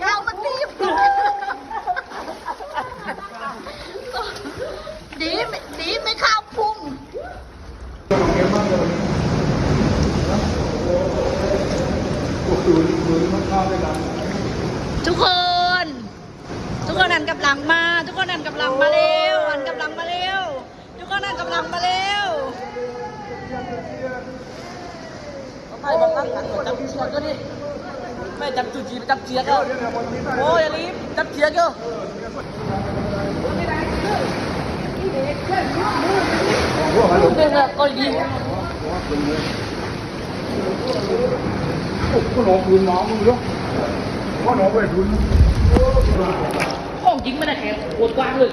เรามันรีบดีไม่ดีไม่ข้าวพุงทุกคน ทุกคนนั่นกับหลังมา ทุกคนนั่นกับหลังมาเร็วหันกับหลังมาเร็ว ทุกคนนั่นกับหลังมาเร็วไปบังลับกันจับเชือกก็ดิ ไม่จับจูจีจับเชียร์ก็โอ้ยรีบจับเชียร์ก็เป็นแบบก็ดีก็หนองคืนน้องมึงเนาะก็หนองไปคืนของจริงไม่ได้แข็งปวดกว้างเลย